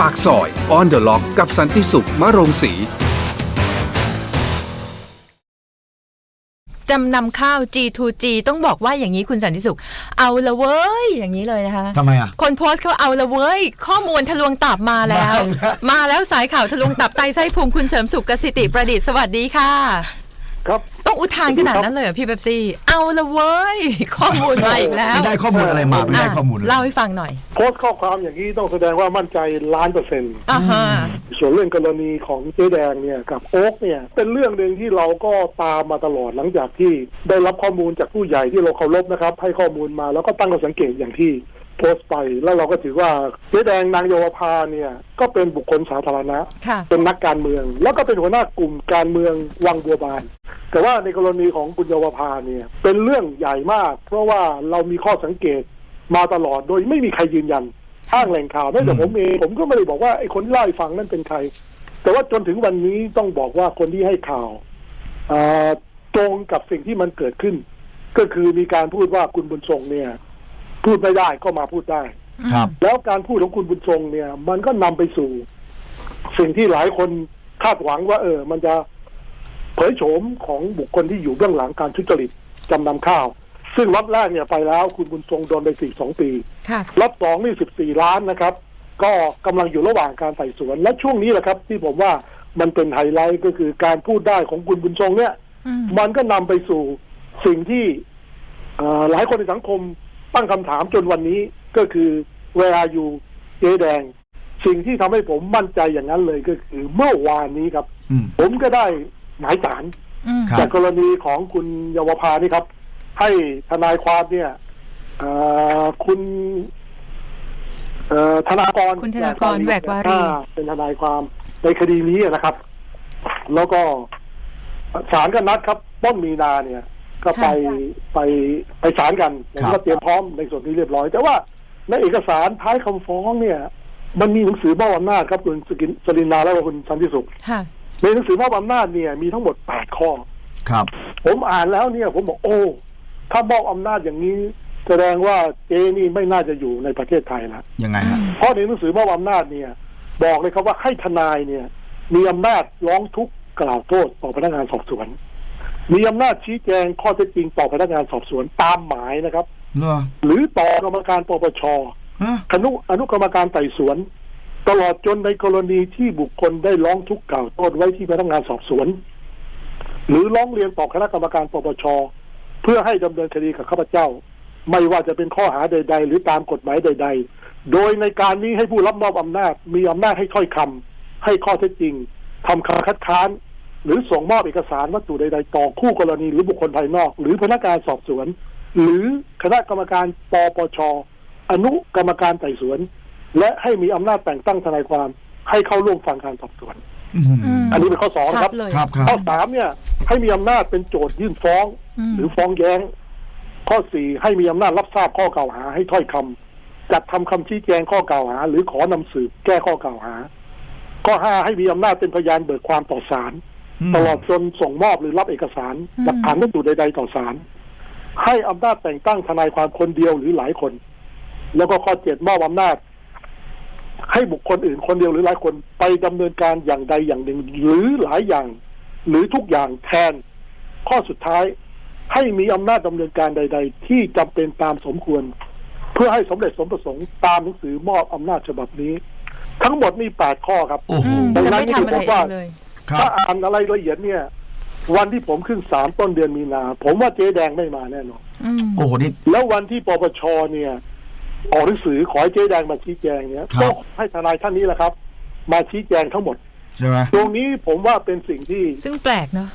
ปากซอย On the Lock กับสันติสุขมะโรงสีจำนำข้าว G2G ต้องบอกว่าอย่างนี้คุณสันติสุข เอาละเว้ย อย่างนี้เลยนะคะทำไมอะ คนโพสต์เขาเอาละเว้ย ข้อมูลทะลวงตับมาแล้ว มาแล้วมาแล้วสายข่าวทะลวงตับไตไส้พุงคุณเสริมสุขกสิติประดิษฐ์สวัสดีค่ะ ครับ ต้องอุทานขนาดนั้นเลยเหรอพี่เบบซี่ เอาละเว้ย ข้อมูลมาอีกแล้วไม่ได้ข้อมูลอะไรมาไม่ได้อะข้อมูลอะไรเล่าให้ฟังหน่อย โพสต์ข้อความอย่างนี้ต้องแสดงว่ามั่นใจล้านเปอร์เซ็นต์อ่าฮะส่วนเรื่องกรณีของเจ๊แดงเนี่ยกับโอ๊กเนี่ย เป็นเรื่องหนึ่งที่เราก็ตามมาตลอดหลังจากที่ได้รับข้อมูลจากผู้ใหญ่ที่เราเคารพนะครับ ให้ข้อมูลมาแล้วก็ตั้งข้อสังเกตอย่างที่โพสต์ไปแล้วเราก็ถือว่าเจ๊แดงนางเยาวภาเนี่ย ก็เป็นบุคคลสาธารณะค่ะเป็นนักการเมือง แล้วก็เป็นหัวหน้ากลุ่มการเมืองวังบัวบาน แต่ว่าในกรณีของคุณเยาวภาเนี่ย เป็นเรื่องใหญ่มาก เพราะว่าเรามีข้อสังเกตมาตลอดโดยไม่มีใครยืนยันอ้างแหล่งข่าวแม้แต่ผมเองผมก็ไม่ได้บอกว่าไอ้คนที่เล่าให้ฟังนั่นเป็นใคร แต่ว่าจนถึงวันนี้ต้องบอกว่าคนที่ให้ข่าวอ่าตรงกับสิ่งที่มันเกิดขึ้น ก็คือมีการพูดว่าคุณบุญทรงเนี่ย พูดไม่ได้ก็มาพูดได้ครับ แล้วการพูดของคุณบุญทรงเนี่ย มันก็นำไปสู่ สิ่งที่หลายคนคาดหวังว่า เออ มันจะเผ ยโฉมของบุคคลที่อยู่เบื้องหลังการทุจริตจำนำข้าว ซึ่งล็อตแรกเนี่ยไปแล้วคุณบุญทรงโดนไปสี่สองปีค่ะล็อตสองนี่สิบสี่ล้านนะครับ ก็กำลังอยู่ระหว่างการไต่สวน และช่วงนี้แหละครับ ที่ผมว่ามันเป็นไฮไลท์ก็คือการพูดได้ของคุณบุญทรงเนี่ยอืมมันก็นำไปสู่สิ่งที่เอ่อหลายคนในสังคมตั้งคำถามจนวันนี้ก็คือเวลาอยู่เจ๊แดง สิ่งที่ทำให้ผมมั่นใจอย่างนั้นเลยก็คือ เมื่อวานนี้ครับอืมผมก็ได้ หมายสารอืมครับ จากกรณีของคุณเยาวภานี่ครับ ให้ทนายความเนี่ยเอ่อคุณ เอ่อธนากรคุณธนากรแหวกวารี อ่เป็นทนายความในคดีนี้นะครับ แล้วก็ศาลก็นัดครับ ต้นมีนาเนี่ย ก็ไปไปไปศาลกันผมครัก็บ เตรียมพร้อมในส่วนนี้เรียบร้อย แต่ว่าในเอกสารท้ายคำฟ้องเนี่ย มันมีหนังสือมอบอำนาจครับคุณสกินสลินนาและคุณสันติสุข ค่ะ ในหนังสือมอบอำนาจเนี่ยมีทั้งหมดแปดข้อ ครับ ผมอ่านแล้วเนี่ย ผมบอกโอ้ ถ้ามอบอำนาจอย่างนี้ แสดงว่าเจนี่ไม่น่าจะอยู่ในประเทศไทยแล้วยังไงฮะเพราะในหนังสือมอบอำนาจเนี่ย บอกเลยครับว่าให้ทนายเนี่ย มีอำนาจร้องทุกข์กล่าวโทษต่อพนักงานสอบสวน มีอำนาจชี้แจงข้อเท็จจริงต่อพนักงานสอบสวนตามหมายนะครับเหรอหรือต่อกรรมการปปชฮะคณะอนุกรรมการไต่สวน ตลอดจนในกรณีที่บุคคลได้ร้องทุกข์กล่าวโทษไว้ที่พนักงานสอบสวน หรือร้องเรียนต่อคณะกรรมการปปชเพื่อให้ดำเนินคดีกับข้าพเจ้า ไม่ว่าจะเป็นข้อหาใด ๆ หรือตามกฎหมายใด ๆ โดยในการนี้ให้ผู้รับมอบอำนาจ มีอำนาจให้ถ้อยคำให้ข้อเท็จจริงทำคำคัดค้าน หรือส่งมอบเอกสารวัตถุใด ๆ ต่อคู่กรณีหรือบุคคลภายนอก หรือพนักงานสอบสวน หรือคณะกรรมการปปชอนุกรรมการไต่สวน และให้มีอำนาจแต่งตั้งทนายความให้เข้าร่วมฟังการสอบสวนอืมอืมอันนี้เป็นข้อสองชัครัดบเลยครับครับข้อสามเนี่ย ให้มีอำนาจเป็นโจทยื่นฟ้องอืมหรือฟ้องแย้ง ข้อสี่ให้มีอำนาจรับทราบข้อกล่าวหา ให้ถ้อยคำจัดทำคำชี้แจงข้อกล่าวหา หรือขอนำสืบแก้ข้อกล่าวหา ข้อห้าให้มีอำนาจเป็นพยานเบิกความต่อศาลมตลอดจนส่งมอบหรือรับเอกสารอืมหลักฐานวัตถุใดๆต่อศาลให้อำนาจแต่งตั้งทนายความคนเดียวหรือหลายคน แล้วก็ข้อเจ็ดมอบอำนาจ ให้บุคคลอื่นคนเดียวหรือหลายคนไปดำเนินการอย่างใดอย่างหนึ่ง หรือหลายอย่าง หรือทุกอย่างแทน ข้อสุดท้ายให้มีอำนาจดำเนินการใด ๆ ที่จำเป็นตามสมควร เพื่อให้สำเร็จสมประสงค์ตามหนังสือมอบอำนาจฉบับนี้ ทั้งหมดมีแปดข้อครับโอ้โหอืมดังจะนั้นไม่ทำอะไรผมว่าเองเลยครัถ้าบอ่านอะไรละเอียดเนี่ย วันที่ผมขึ้นศาลต้นเดือนมีนา ผมว่าเจ๊แดงไม่มาแน่นอนอืมโอ้โหนี่แล้ววันที่ปปชเนี่ย ออกหนังสือขอให้เจ๊แดงมาชี้แจงเนี่ยครับ ก็ให้ทนายท่านนี้แหละครับ มาชี้แจงทั้งหมด ใช่ไหมตรงนี้ผมว่าเป็นสิ่งที่ซึ่งแปลกเนาะ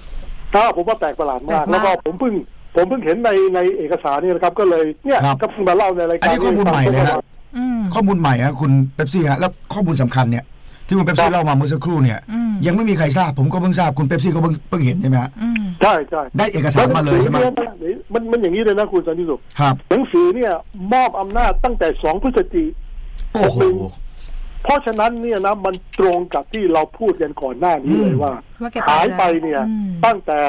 ถ้าผมว่าแปลกประหลาดมาก แปลกมาก แล้วก็ผมเพิ่ง ผมเพิ่งเห็นในในเอกสารนี่นะครับ ก็เลยเนี่ยครับก็เพิ่งมาเล่าในรายอันการนี้ข้อมูลใหม่เลยฮะอืมข้อมูลใหม่ฮะคุณเป๊ปซี่ฮะแล้วข้อมูลสำคัญเนี่ย ที่คุณเป๊ปซี่เล่ามาเมื่อสักครู่เนี่ย อืม ยังไม่มีใครทราบผมก็เพิ่งทราบคุณเป๊ปซี่ก็เพิ่งเพิ่งเห็นใช่ไหมฮะอืม ใช่ใช่ได้เอกสารมาเลยใช่ไหมแล้วหนังสือเนี่ยมันมันอย่างนี้เลยนะคุณสันติสุขครับ หนังสือเนี่ยมอบอำนาจตั้งแต่สองพฤศจิกโอ้โห เพราะฉะนั้นเนี่ยนะมันตรงกับที่เราพูดกันก่อนหน้านี้เลยอืมว่าว่าแกหายไปแล้วเนี่ย อืม ตั้งแต่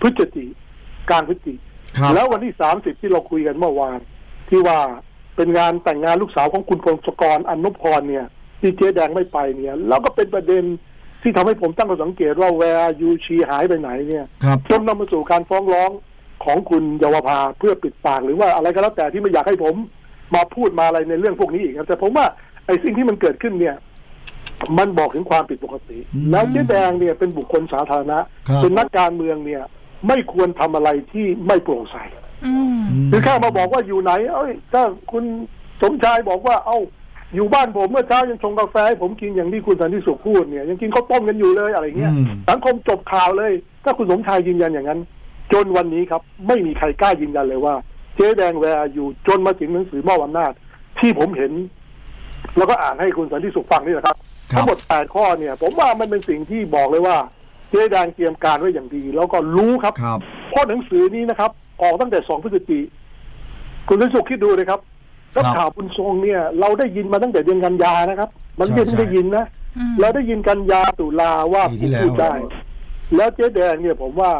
พฤศจิกลางพฤศจิครับ แล้ววันที่สามสิบที่เราคุยกันเมื่อวาน ที่ว่าเป็นงานแต่งงานลูกสาวของคุณพงศกรอนนุพรเนี่ย ที่เจ๊แดงไม่ไปเนี่ยแล้วก็เป็นประเด็นที่ทำให้ผมตั้งข้อสังเกตว่าแวร์ยูชีหายไปไหนเนี่ยครับจนนำมาสู่การฟ้องร้องของคุณเยาวภาเพื่อปิดปากหรือว่าอะไรก็แล้วแต่ที่ไม่อยากให้ผมมาพูดมาอะไรในเรื่องพวกนี้อีกครับแต่ผมว่าไอ้สิ่งที่มันเกิดขึ้นเนี่ย มันบอกถึงความผิดปกติอืมแล้วเจ๊แดงเนี่ยเป็นบุคคลสาธารณะครับเป็นนักการเมืองเนี่ย ไม่ควรทำอะไรที่ไม่โปร่งใสอืมคือแค่มาบอกว่าอยู่ไหน เอ้ยถ้าคุณสมชายบอกว่า เอ้า อยู่บ้านผมเมื่อเช้ายังชงกาแฟให้ผมกินอย่างที่คุณสันติสุขพูดเนี่ยยังกินข้าวต้มกันอยู่เลยอะไรเงี้ยอืม สังคมจบข่าวเลย ถ้าคุณสมชายยืนยันอย่างนั้น จนวันนี้ครับ ไม่มีใครกล้ายืนยันเลยว่า เจ๊แดงแวร์อยู่จนมาถึงหนังสือมอบอำนาจที่ผมเห็น แล้วก็อ่านให้คุณสันติสุขฟังนี่แหละครับ ครับ ทั้งหมดแปดข้อเนี่ย ผมว่ามันเป็นสิ่งที่บอกเลยว่า เจ๊แดงเตรียมการไว้อย่างดี แล้วก็รู้ครับ ครับ เพราะหนังสือนี้นะครับ ออกตั้งแต่สองพฤศจิคุณวิสุขคิดดูเลยครับ แล้วครับข่าวบุญทรงเนี่ย เราได้ยินมาตั้งแต่เดือนกันยานะครับ มันไม่ใช่เพิ่งได้ยินนะอืมเราได้ยินกันยาตุลาว่าปีที่แล้ว พูดได้ แล้วเจ๊แดงเนี่ยผมว่า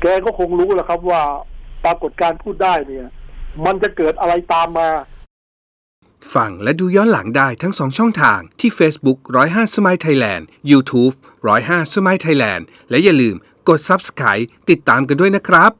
แกก็คงรู้แหล้วครับว่าปรากฏการณ์พูดได้เนี่ย มันจะเกิดอะไรตามมา ฟังและดูย้อนหลังได้ทั้ง 2 ช่องทางที่ Facebook 105 Smile Thailand YouTube 105 Smile Thailand และอย่าลืมกด Subscribe ติดตามกันด้วยนะครับ